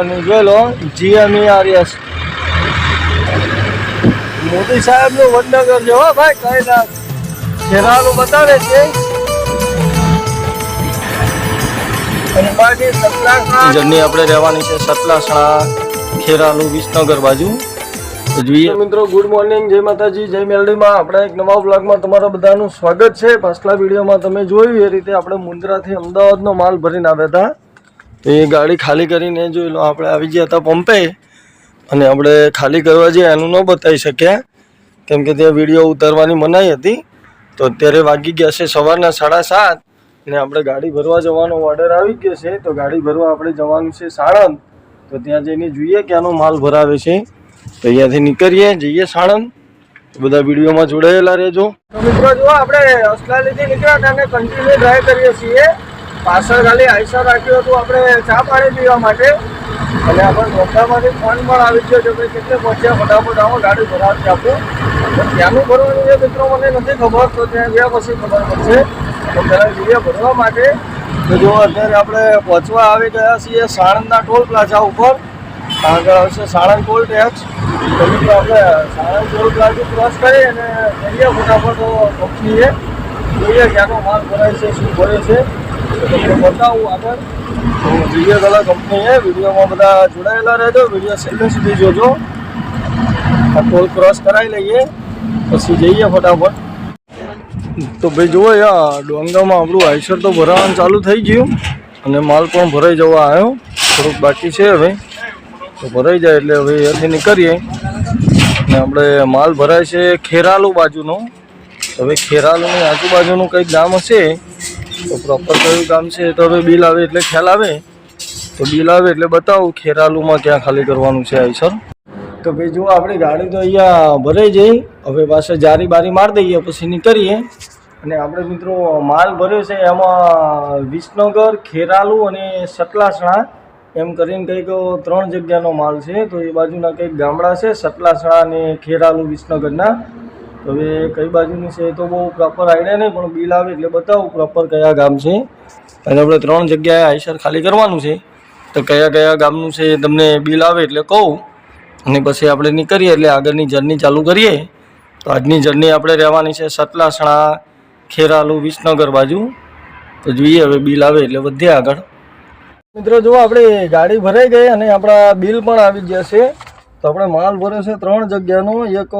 અને જોઈ લો જીએમઈઆરએસ. મોદી સાહેબનું વડનગર છે. હો ભાઈ કઈ ના બતાવે છે. જર્ની આપણે રહેવાની છે સતલાસણા ખેરાલુ વિસનગર બાજુ. જોઈએ. મિત્રો ગુડ મોર્નિંગ જય માતાજી જય મેલડીમાં. આપણે એક નવા બ્લોગમાં તમારા બધાનું સ્વાગત છે. પાછલા વિડીયોમાં તમે જોયું એ રીતે આપણે મુન્દ્રાથી અમદાવાદનો માલ ભરીને આવ્યા હતા. એ ગાડી ખાલી કરીને જોઈ આપણે આવી ગયા હતા પંપે અને આપણે ખાલી કરવા જઈએ એનું ન બતાવી શક્યા કેમ કે ત્યાં વીડિયો ઉતારવાની મનાઈ હતી. તો અત્યારે વાગી ગયા છે સવારના સાડા સાત ને આપણે ગાડી ભરવા જવાનો ઓર્ડર આવી ગયો છે. તો ગાડી ભરવા આપણે જવાનું છે સાણંદ. તો ત્યાં જઈને જોઈએ ક્યાંનો માલ ભરાવે છે. તો અહીંયાથી નીકળીએ, જઈએ સાણંદ. બધા વિડીયોમાં જોડાયેલા રહેજો. મિત્રો જો આપણે અસલાલીથી નીકળ્યા અને કન્ટિન્યુ ડ્રાઈવ કરીએ છીએ. પાછળ ખાલી આઈસર રાખ્યું હતું. આપણે ચા પાણી પીવા માટે. અને આપણે ધોખામાંથી ફોન પણ આવી ગયો છે કે કેટલે પહોંચ્યા, ફટાફટ આવો, ગાડી ભરાવી આપો ત્યાંનું ભરવાનું છે મિત્રો, મને નથી ખબર. તો ત્યાં ગયા પછી ખબર પડશે. તો પહેલાં જઈએ ભરવા માટે. તો જો અત્યારે આપણે પહોંચવા આવી ગયા છીએ સાણંદના ટોલ પ્લાઝા ઉપર. આગળ આવશે સાણંદ ટોલ ટેક્સ. તો મિત્રો, આપણે સાણંદ ટોલ પ્લાઝા ક્રોસ કરી અને જઈએ ફટાફટ કંપનીએ જોઈએ ક્યાંનો માલ ભરાય છે, શું ભરે છે. બતાવું આગળ. તો કલા પેલા કંપનીએ વિડીયોમાં બધા જોડાયેલા રહેજો. વીડિયો છેલ્લે સુધી જોજો. આ ટોલ ક્રોસ કરાવી લઈએ. પછી જઈએ ફટાફટ. તો ભાઈ જુઓ યા ડોંગામાં આપણું આઈસર તો ભરાવાનું ચાલુ થઈ ગયું. અને માલ પણ ભરાઈ જવા આવ્યો. થોડુંક બાકી છે હવે. તો ભરાઈ જાય એટલે હવે અહીંયાથી નીકળીએ. અને આપણે માલ ભરાય છે ખેરાલુ બાજુનો. હવે ખેરાલુની આજુબાજુનું કંઈક ગામ હશે. તો પ્રોપર કયું કામ છે તો હવે બિલ આવે એટલે ખ્યાલ આવે. તો બિલ આવે એટલે બતાવું ખેરાલુમાં ક્યાં ખાલી કરવાનું છે આઈસર તો ભાઈ જુઓ, આપણી ગાડી તો અહીંયા ભરાઈ જઈ હવે પાછળ જારી બારી મારી દઈએ, પછી નીકળીએ. અને આપણે મિત્રો માલ ભર્યો છે એમાં વિસનગર, ખેરાલુ અને સતલાસણા એમ કરીને કંઈક ત્રણ જગ્યાનો માલ છે. તો એ બાજુના કંઈક ગામડા છે સતલાસણા અને ખેરાલુ વિસનગરના. તો હવે કઈ બાજુની છે તો બહુ પ્રોપર આઈડિયા નહીં, પણ બિલ આવે એટલે બતાવું પ્રોપર કયા ગામ છે. અને આપણે ત્રણ જગ્યાએ આઈસર ખાલી કરવાનું છે. તો કયા કયા ગામનું છે તમને બિલ આવે એટલે કહું. અને પછી આપણે નીકળીએ એટલે આગળની જર્ની ચાલુ કરીએ. તો આજની જર્ની આપણે રહેવાની છે સતલાસણા, ખેરાલુ, વિસનગર બાજુ. તો જોઈએ હવે બિલ આવે એટલે વધીએ આગળ. મિત્રો જો આપણે ગાડી ભરાઈ ગઈ અને આપણા બિલ પણ આવી ગયા છે. તો આપણે માલ ભર્યો છે ત્રણ જગ્યાનો. એક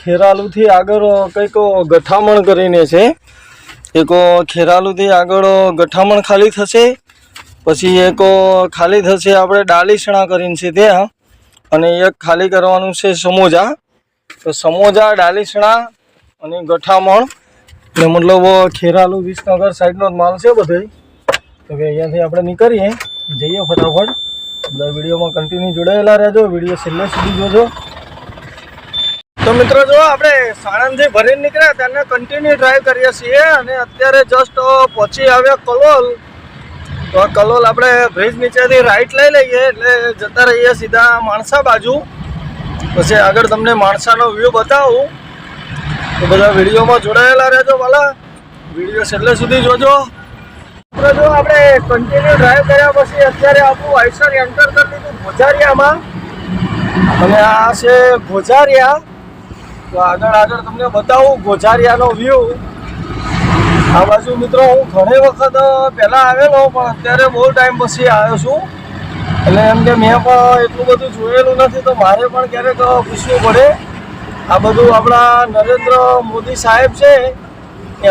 ખેરાલુથી આગળ કંઈક ગઠામણ કરીને છે. એક ખેરાલુથી આગળ ગઠામણ ખાલી થશે. પછી એક ખાલી થશે આપણે ડાલીસણા કરીને છે ત્યાં અને એક ખાલી કરવાનું છે સમોજા. તો સમોજા ડાલીસણા અને ગઠામણ. એટલે મતલબ ખેરાલુ વિસનગર સાઈડનો જ માલ છે બધો. તો કે અહીંયાથી આપણે નીકળીએ. જઈએ ફટાફટ. બધા વિડીયોમાં કન્ટિન્યુ જોડાયેલા રહેજો. વીડિયો છેલ્લે સુધી જોજો. તો મિત્રો, જો આપણે સાણંદથી ભરીને નીકળ્યા તેને કન્ટિન્યુ ડ્રાઈવ કરીએ છીએ અને અત્યારે જસ્ટ પહોંચી આવ્યા કલોલ. તો કલોલ આપણે બ્રિજ નીચેથી રાઈટ લઈ લઈએ એટલે જતા રહીએ સીધા માણસા બાજુ. પછી આગળ તમને માણસાનો વ્યૂ બતાવું. તો બધા વિડીયોમાં જોડાયેલા રહેજો વાલા. વીડિયો છેલ્લે સુધી જોજો. મિત્રો, જો આપણે કન્ટિન્યુ ડ્રાઈવ કર્યા પછી અત્યારે આપણું આઈસર એન્ટર કરી દીધું ગોજારિયામાં અને આ છે ગોજારિયા. તો આગળ આગળ તમને બતાવું ગોજારિયાનો વ્યૂ આ બાજુ મિત્રો, હું ઘણી વખત પહેલાં આવેલો, પણ અત્યારે બહુ ટાઈમ પછી આવ્યો છું. એટલે એમ કે મેં પણ એટલું બધું જોયેલું નથી, તો મારે પણ ક્યારેક પૂછવું પડે. આ બધું આપણા નરેન્દ્ર મોદી સાહેબ છે,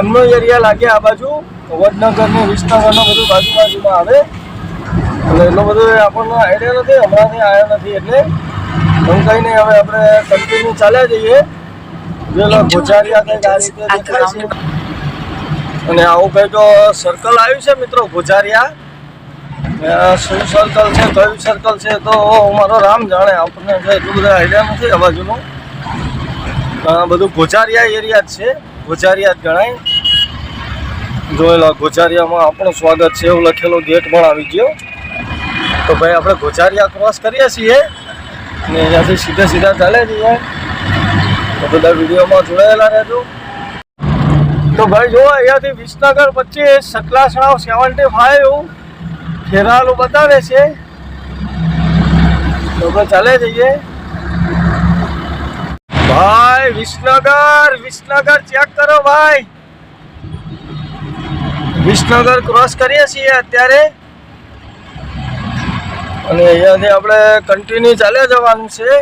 એમનો એરિયા લાગે આ બાજુ. વડનગર ને વિસનગરનો બધું બાજુ બાજુમાં આવે. એટલે એટલો બધો આપણને આઈડિયા નથી હમણાંથી આવ્યા નથી એટલે હું કંઈ નહીં હવે આપણે કન્ટિન્યુ ચાલ્યા જઈએ. ગોજારિયા કંઈક આ રીતે દેખાય છે. અને આવું કંઈક સર્કલ આવ્યું છે મિત્રો ગોજારિયા અ, શું સર્કલ છે કયું સર્કલ છે તો મારો રામ જાણે આપણને એટલું બધા આઈડિયા નથી આ બાજુનું. બધું ગોજારિયા એરિયા જ છે ગોજારિયા જ ગણાય. જોયેલા ગોજારિયામાં આપણું સ્વાગત છે એવું લખેલો ગેટ પણ આવી ગયો. તો ભાઈ, આપણે ગોજારિયા ક્રોસ કરીએ છીએ ને અહીંયાથી સીધા સીધા ચાલે જઈએ તો બધા વિડીયોમાં જોડાયેલા રહેજો. તો ભાઈ, જો અહીંયાથી વિસનગર પચીસ સતલાસણા સેવન્ટી ફાઈવ ફેરાલું બતાવે છે. તો ચાલે જઈએ. ભાઈ, વિસનગર વિસનગર ચેક કરો ભાઈ. વિસનગર ક્રોસ કરીએ છીએ અત્યારે. અને અહીંયાથી આપણે કન્ટિન્યુ ચાલે જવાનું છે.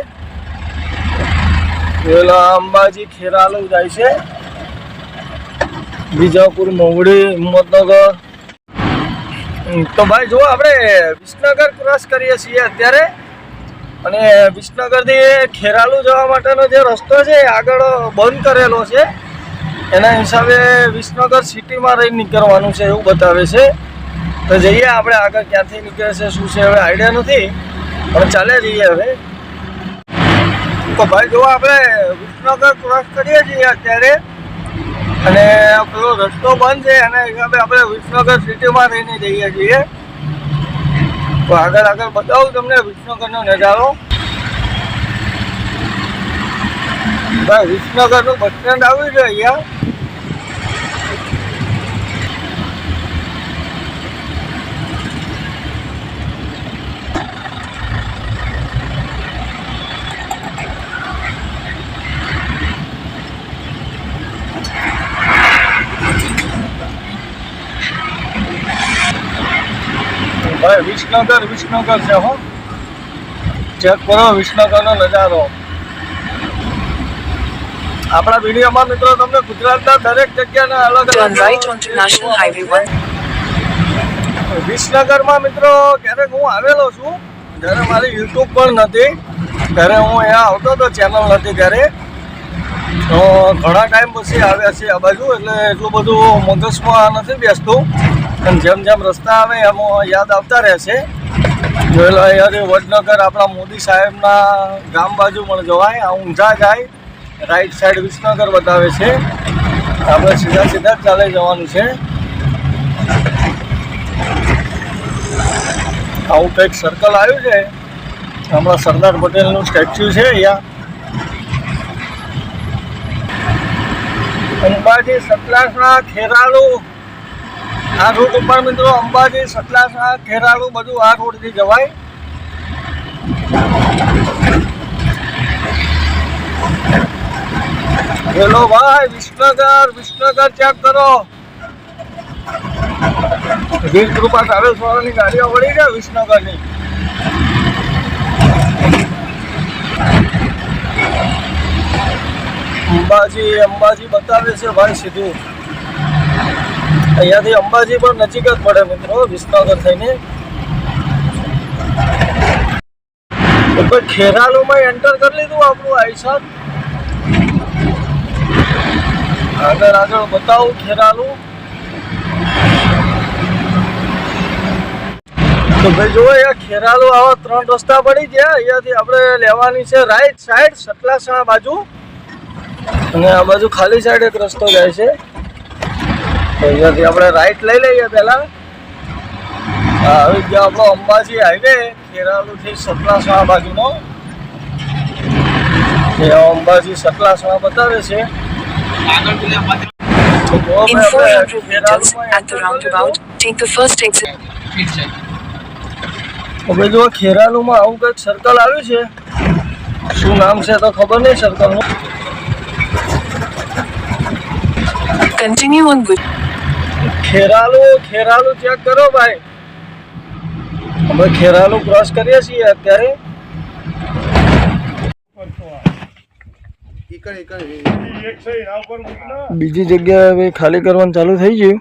પેલા અંબાજી ખેરાલુ જાય છે. બીજાપુર મોવડી હિંમતનગર. હમ, તો ભાઈ જો આપણે વિસનગર ક્રોસ કરીએ છીએ અત્યારે. અને વિસનગરથી ખેરાલુ જવા માટેનો જે રસ્તો છે આગળ બંધ કરેલો છે. એના હિસાબે વિસનગર સિટીમાં રહી નીકળવાનું છે એવું બતાવે છે. તો જઈએ આપણે આગળ ક્યાંથી નીકળે છે, શું છે, હવે આઈડિયા નથી, પણ ચાલે જઈએ હવે. તો ભાઈ જો આપણે વિસનગર ક્રોસ કરીએ છીએ અત્યારે. અને પેલો રસ્તો બંધ છે, એના હિસાબે આપણે વિસનગર સિટીમાં રહીને જઈએ છીએ. તો આગળ આગળ બતાવું તમને વિસનગરનો નજારો. ભાઈ, વિસનગરનું બસ સ્ટેન્ડ આવ્યું છે અહીંયા? ભાઈ, વિસનગર વિસનગર છે હો. ચેક કરો વિસનગરનો નજારો. આપણા વિડીયોમાં મિત્રો તમને ગુજરાતના દરેક જગ્યાના અલગ અલગ right onto National Highway 1. વિસનગરમાં મિત્રો ક્યારેક હું આવેલો છું જ્યારે મારી યુટ્યુબ પણ નથી. ત્યારે હું અહીંયા આવતો હતો ચેનલ નથી ત્યારે તો ઘણા ટાઈમ પછી આવ્યા છે આ બાજુ એટલે એટલું બધું મગજમાં નથી બેસતું. પણ જેમ જેમ રસ્તા આવે એમ યાદ આવતા રહેશે જોયેલા અહીંયાથી વડનગર આપણા મોદી સાહેબના ગામ બાજુ પણ જવાય આ ઊંઝા જાય. રાઈટ સાઈડ વિસનગર બતાવે છે. આપણે સીધા સીધા ચાલે જવાનું છે. આવું કંઈક સર્કલ આવ્યું છે. હમણાં સરદાર પટેલનું સ્ટેચ્યુ છે અહીંયા. અંબાજી સતલાસણા ખેરાળુ આ રૂટ ઉપર મિત્રો અંબાજી, સતલાસણા ખેરાળુ બધું આ રોડથી જવાય. હેલો ભાઈ, વિસનગર વિસનગર ચેક કરો. વીર કૃપા ટ્રાવેલ્સ વાળાની ગાડીઓ વળી છે વિસનગરની. અંબાજી અંબાજી બતાવે છે ભાઈ સીધું. અહીંયાથી અંબાજી પણ નજીક જ પડે મિત્રો, વિસનગર થઈને. ખેરાલુમાં એન્ટર કરી લીધું આપણું આઈસર? આગળ આગળ બતાવું, ખેરાલું. તો ભાઈ જુઓ, અહીંયા ખેરાલુ આવા ત્રણ રસ્તા પડી ગયા. અહીંયાથી આપણે લેવાની છે રાઈટ સાઈડ સટલાસણા બાજુ. અને આ બાજુ ખાલી સાઈડ એક રસ્તો જાય છે. તો અહીંયાથી આપણે રાઈટ લઈ લઈએ પહેલા. હા આવી ગયો આપણો અંબાજી હાઈવે ખેરાલુથી સટલાસણા બાજુનો. અંબાજી સટલાસણા બતાવે છે. In 400 meters at the roundabout, take the first exit. હવે જો ખેરાલુમાં આવું કંઈક સર્કલ આવ્યું છે શું નામ છે તો ખબર નહીં સર્કલનું continue on good Kheralu Kheralu check કરો ભાઈ અમે ખેરાલુ ક્રોસ કરીએ છીએ અત્યારે બીજી જગ્યાએ હવે ખાલી કરવાનું ચાલુ થઈ ગયું.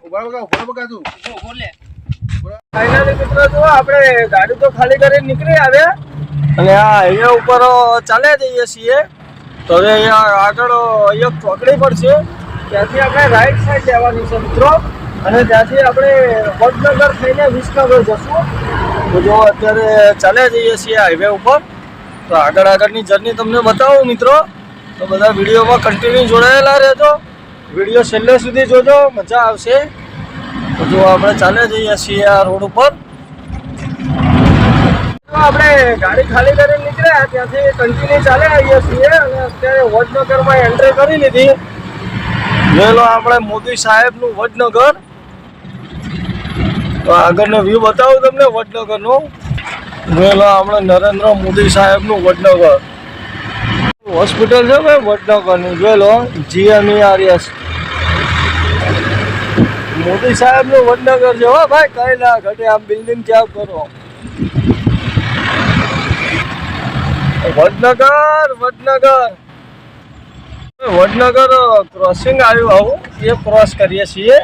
મિત્રો જો આપણે ગાડી તો ખાલી કરીને નીકળી આવ્યા. અને આ હાઈવે ઉપર ચાલ્યા જઈએ છીએ. તો હવે અહીંયા આગળ અહીંયા ચોકડી પડશે ત્યાંથી આપણે રાઈટ સાઈડ લેવાની છે મિત્રો. અને ત્યાંથી આપણે વડનગર થઈને વિસનગર જશું. તો જો અત્યારે ચાલ્યા જઈએ છીએ હાઈવે ઉપર. તો આગળ આગળની જર્ની તમને બતાવું મિત્રો. તો બધા વિડીયોમાં કન્ટિન્યુ જોડાયેલા રહેજો. વીડિયો છેલ્લે સુધી જોજો. મજા આવશે. જો આપણે ચાલે જઈએ છીએ આ રોડ ઉપર. આપણે ગાડી ખાલી કરીને નીકળ્યા. ત્યાંથી કન્ટિન્યુ ચાલે આવીએ છીએ અને અત્યારે વડનગરમાં એન્ટ્રી કરી લીધી. જોયેલો આપણે મોદી સાહેબનું વડનગર. તો આગળનો વ્યૂ બતાવું તમને વડનગરનો. જોયેલો આપણે નરેન્દ્ર મોદી સાહેબનું વડનગર. હોસ્પિટલ છે ભાઈ, વડનગરની. જોયેલો જીએમઈઆરએસ મોદી સાહેબનું વડનગર છે. ભાઈ કઈ ના ઘટે, આમ બિલ્ડિંગ ચાપ કરો. વડનગર વડનગર. વડનગર ક્રોસિંગ આવ્યું આવું. એ ક્રોસ કરીએ છીએ.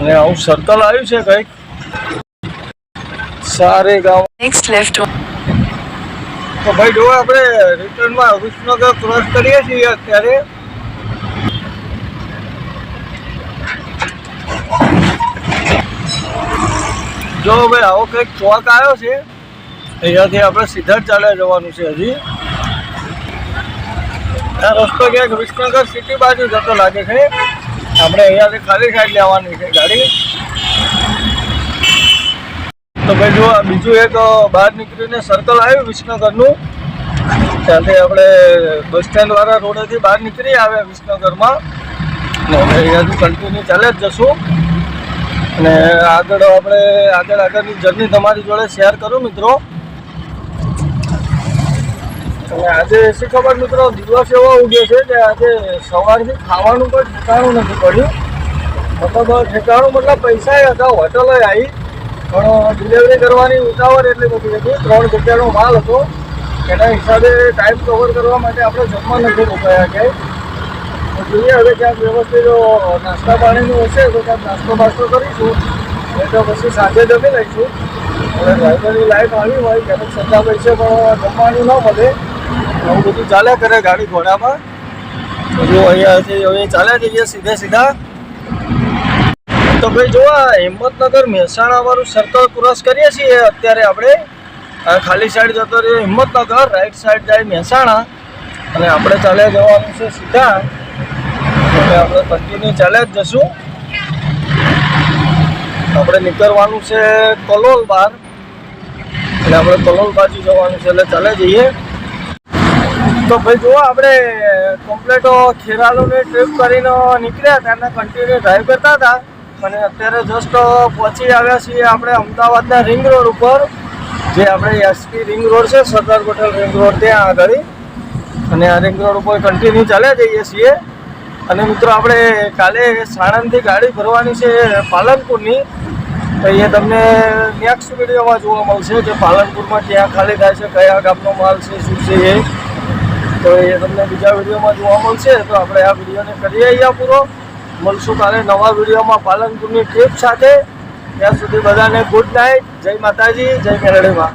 અને આવું સર્કલ આવ્યું છે કંઈક. સારે ગામ નેક્સ્ટ on તો ભાઈ જો આપણે રિટર્નમાં વિસનગર ક્રોસ કરીએ છીએ અત્યારે. જો ભાઈ આવો કંઈક ચોક આવ્યો છે, અહીંયાથી આપણે સીધા જ ચાલ્યા જવાનું છે હજી. આ રસ્તો ક્યાંક વિસનગર સિટી બાજુ જતો લાગે છે. આપણે અહીંયાથી ખાલી સાઈડ લેવાની છે ગાડી. તો ભાઈ જો આ બીજું એક બહાર નીકળીને સર્કલ આવ્યું વિસનગરનું. ત્યાંથી આપણે બસ સ્ટેન્ડ વાળા રોડેથી બહાર નીકળી આવ્યા વિસનગરમાં. અને અહીંયાથી કન્ટિન્યુ ચાલે જ જશું. અને આગળ આપણે આગળ આગળની જર્ની તમારી જોડે શેર કરું મિત્રો. અને આજે શું ખબર મિત્રો, દિવસ એવો ઉગ્યો છે કે આજે સવારથી ખાવાનું પણ ઠેકાણું નથી પડ્યું. મતલબ ઠેકાણું મતલબ પૈસા હતા હોટલો આવી પણ ડિલિવરી કરવાની ઉતાવળ એટલી બધી હતી. ત્રણ જગ્યાનો માલ હતો. એના હિસાબે ટાઈમ કવર કરવા માટે આપણે જમવા નથી રોકાયા ક્યાંય જોઈએ હવે ક્યાંક વ્યવસ્થિત નાસ્તા પાણીનું હશે તો ક્યાંક નાસ્તો બાસ્તો કરીશું. એ તો પછી સાંજે જમી લઈશું. હવે ડ્રાઈવરની લાઈટ આવી હોય ક્યારેક સત્તા પૈસે પણ જમવાનું ન મળે. એવું બધું ચાલ્યા કરે ગાડી ઘોડામાં. જો અહીંયાથી હવે ચાલ્યા જઈએ સીધે સીધા. તો ભાઈ જોવા હિંમતનગર મહેસાણા વાળું સર્કલ ક્રોસ કરીએ છીએ, અત્યારે આપણે ખાલી સાઈડ જતો રહીએ હિંમતનગર રાઈટ સાઈડ જાય મહેસાણા. અને આપણે ચાલ્યા જવાનું છે સીધા. એટલે આપણે કન્ટિન્યુ ચાલ્યા જ જશું. આપણે નીકળવાનું છે કલોલ બાર એટલે આપણે કલોલ બાજુ જવાનું છે, એટલે ચાલે જઈએ. તો ભાઈ જુઓ, આપણે કમ્પ્લેટો ખેરાલુની ટ્રીપ કરીને નીકળ્યા હતા અને કન્ટિન્યુ ડ્રાઈવ કરતા હતા. અને અત્યારે જસ્ટ પહોંચી આવ્યા છીએ આપણે અમદાવાદના રિંગ રોડ ઉપર, જે આપણે એસપી રિંગ રોડ છે, સરદાર પટેલ રિંગ રોડ ત્યાં આગળ. અને આ રિંગ રોડ ઉપર કન્ટિન્યુ ચાલ્યા જઈએ છીએ. અને મિત્રો, આપણે કાલે સાણંદથી ગાડી ભરવાની છે પાલનપુરની. તો એ તમને નેક્સ્ટ વિડીયોમાં જોવા મળશે કે પાલનપુરમાં ક્યાં ખાલી થાય છે, કયા ગામનો માલ છે, શું છે એ. તો એ તમને બીજા વિડીયોમાં જોવા મળશે. તો આપણે આ વિડીયોને કરીએ અહીંયા પૂરો. મળશું કાલે નવા વિડીયોમાં પાલનપુરની ટ્રીપ સાથે. ત્યાં સુધી બધાને ગુડ નાઇટ જય માતાજી, જય મેરડીમાં